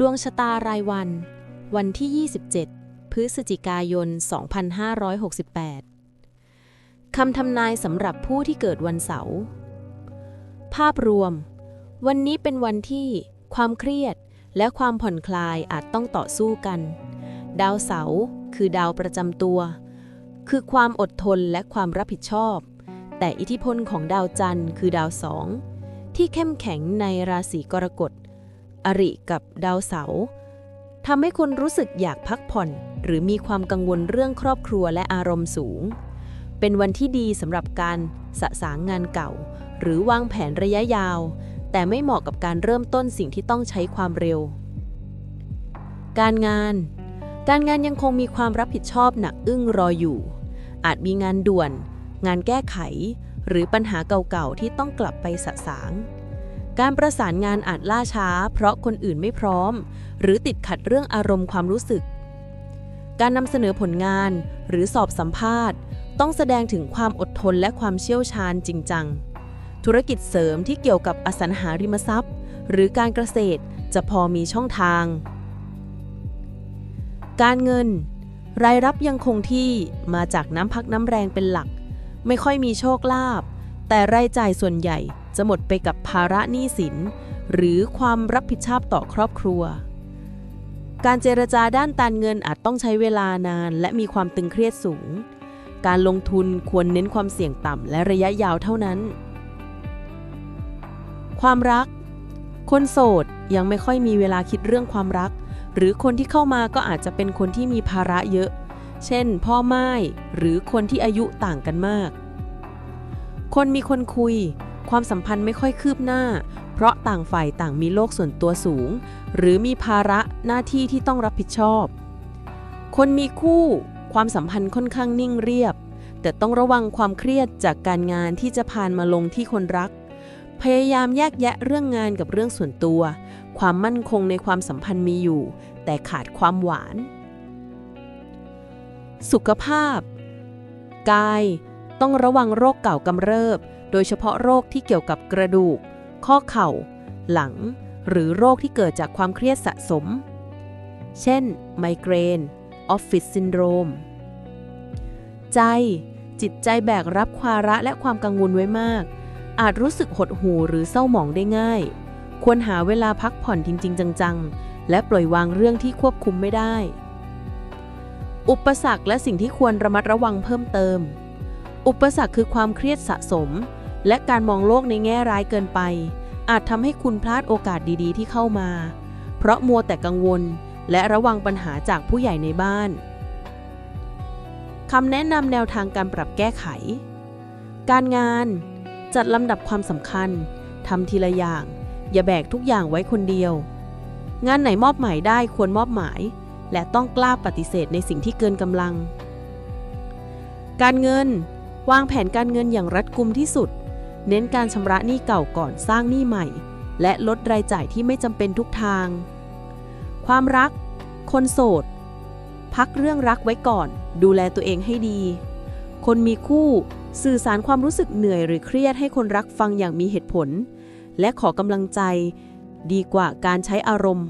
ดวงชะตารายวัน วันที่ 27 พฤศจิกายน 2568 คำทำนายสำหรับผู้ที่เกิดวันเสาร์ ภาพรวม วันนี้เป็นวันที่ความเครียดและความผ่อนคลายอาจต้องต่อสู้กัน ดาวเสาร์คือดาวประจำตัว คือความอดทนและความรับผิดชอบ แต่อิทธิพลของดาวจันทร์คือดาวสองที่เข้มแข็งในราศีกรกฎ อริกับดาวเสาร์ทำให้คนรู้สึกอยากพักผ่อน หรือมีความกังวลเรื่องครอบครัวและอารมณ์สูง เป็นวันที่ดีสำหรับการสะสางงานเก่า หรือวางแผนระยะยาว แต่ไม่เหมาะกับการเริ่มต้นสิ่งที่ต้องใช้ความเร็ว การงาน การงานยังคงมีความรับผิดชอบหนักอึ้งรออยู่ อาจมีงานด่วน งานแก้ไข หรือปัญหาเก่าๆที่ต้องกลับไปสะสาง การประสานงานอาจล่าช้า เพราะคนอื่นไม่พร้อม หรือติดขัดเรื่องอารมณ์ความรู้สึก การนำเสนอผลงานหรือสอบสัมภาษณ์ ต้องแสดงถึงความอดทนและความเชี่ยวชาญจริงจัง ธุรกิจเสริมที่เกี่ยวกับอสังหาริมทรัพย์ หรือการเกษตรจะพอมีช่องทาง การเงิน รายรับยังคงที่มาจากน้ำพักน้ำแรงเป็นหลัก ไม่ค่อยมีโชคลาภแต่รายจ่ายส่วนใหญ่ จะหมดไปกับภาระหนี้สิน หรือความรับผิดชอบต่อครอบครัว การเจรจาด้านการเงินอาจต้องใช้เวลานาน และมีความตึงเครียดสูง การลงทุนควรเน้นความเสี่ยงต่ำและระยะยาวเท่านั้น ความรัก คนโสดยังไม่ค่อยมีเวลาคิดเรื่องความรัก หรือคนที่เข้ามาก็อาจจะเป็นคนที่มีภาระเยอะ เช่น พ่อไม้หรือคนที่อายุต่างกันมาก คนมีคนคุย ความสัมพันธ์ไม่ค่อยคืบหน้า เพราะต่างฝ่ายต่างมีโลกส่วนตัวสูง หรือมีภาระหน้าที่ที่ต้องรับผิดชอบ คนมีคู่ความสัมพันธ์ค่อนข้างนิ่งเรียบ แต่ต้องระวังความเครียดจากการงานที่จะพานมาลงที่คนรัก พยายามแยกแยะเรื่องงานกับเรื่องส่วนตัว ความมั่นคงในความสัมพันธ์มีอยู่ แต่ขาดความหวาน สุขภาพ กาย ต้องระวังโรคเก่ากำเริบ โดยเฉพาะโรคที่เกี่ยวกับกระดูก ข้อเข่า หลัง หรือโรคที่เกิดจากความเครียดสะสม เช่น ไมเกรน ออฟฟิศซินโดรม ใจ จิตใจแบกรับความระและความกังวลไว้มาก อาจรู้สึกหดหู่หรือเศร้าหมองได้ง่าย ควรหาเวลาพักผ่อนจริง ๆ จัง ๆ และปล่อยวางเรื่องที่ควบคุมไม่ได้ อุปสรรคและสิ่งที่ควรระมัดระวังเพิ่มเติม อุปสรรคคือความเครียดสะสม และการมองโลกในแง่ร้ายเกินไป อาจทำให้คุณพลาดโอกาสดีๆ ที่เข้ามา เพราะมัวแต่กังวล และระวังปัญหาจากผู้ใหญ่ในบ้านคำแนะนำแนวทางการปรับแก้ไข การงาน จัดลำดับความสำคัญทำทีละอย่าง อย่าแบกทุกอย่างไว้คนเดียว งานไหนมอบหมายได้ควรมอบหมาย และต้องกล้าปฏิเสธในสิ่งที่เกินกำลัง การเงิน วางแผนการเงินอย่างรัดกุมที่สุด เน้นการชำระหนี้เก่าก่อนสร้างหนี้ใหม่ และลดรายจ่ายที่ไม่จำเป็นทุกทาง ความรัก คนโสด พักเรื่องรักไว้ก่อน ดูแลตัวเองให้ดี คนมีคู่สื่อสารความรู้สึกเหนื่อยหรือเครียดให้คนรักฟังอย่างมีเหตุผล และขอกำลังใจ ดีกว่าการใช้อารมณ์